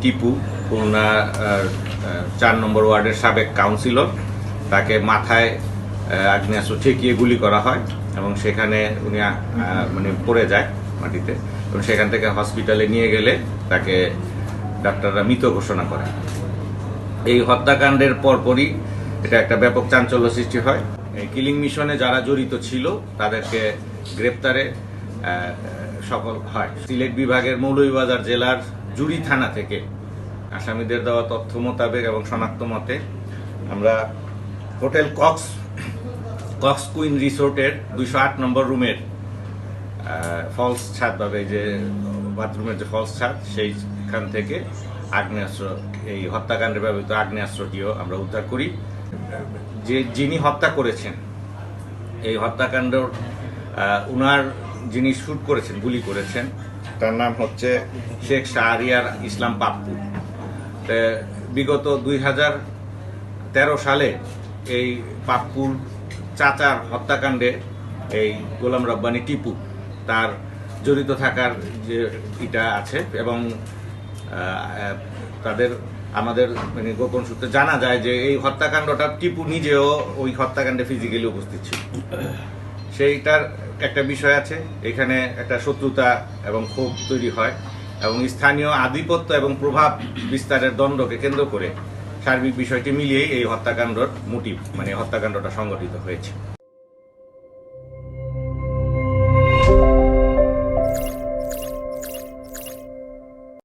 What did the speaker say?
টিপু খুলনা চার নম্বর ওয়ার্ডের সাবেক কাউন্সিলর তাকে মাথায় আগ্নেয়াস্ত্র ঠেকিয়ে গুলি করা হয় এবং সেখানে উনি মানে পড়ে যায় মাটিতে এবং সেখান থেকে হসপিটালে নিয়ে গেলে তাকে ডাক্তাররা মৃত ঘোষণা করে। এই হত্যাকাণ্ডের পরপরই এটা একটা ব্যাপক চাঞ্চল্য সৃষ্টি হয়। কিলিং মিশনে যারা জড়িত ছিল, তাদেরকে গ্রেপ্তারে সফল হয়। সিলেট বিভাগের মৌলভীবাজার জেলার জুড়ি থানা থেকে আসামিদের দেওয়া তথ্য মোতাবেক এবং শনাক্ত মতে আমরা হোটেল কক্স কক্স কুইন রিসোর্টের দুইশো আট নম্বর রুমের ফলস ছাদ যে বাথরুমের যে ফলস ছাদ, সেইখান থেকে আগ্নেয়াস্ত্র, এই হত্যাকাণ্ডে ব্যবহৃত আগ্নেয়াস্ত্রটিও আমরা উদ্ধার করি। যে যিনি হত্যা করেছেন, এই হত্যাকাণ্ড উনার যিনি শ্যুট করেছেন, গুলি করেছেন, তার নাম হচ্ছে শেখ শাহরিয়ার ইসলাম পাপ্পু। বিগত দুই হাজার তেরো সালে এই পাপ্পুর চাচার হত্যাকাণ্ডে এই গোলাম রব্বানি টিপু তার জড়িত থাকার যে এটা আছে এবং তাদের, আমাদের মানে গোপন সূত্রে জানা যায় যে এই হত্যাকাণ্ডটা টিপু নিজেও ওই হত্যাকাণ্ডে ফিজিক্যালি উপস্থিত ছিল। সেইটার একটা বিষয় আছে, এখানে একটা শত্রুতা এবং ক্ষোভ তৈরি হয় এবং স্থানীয় আধিপত্য এবং প্রভাব বিস্তারের দণ্ডকে কেন্দ্র করে সার্বিক বিষয়টি মিলিয়েই এই হত্যাকাণ্ডর মোটিভ মানে হত্যাকাণ্ডটা সংগঠিত হয়েছে।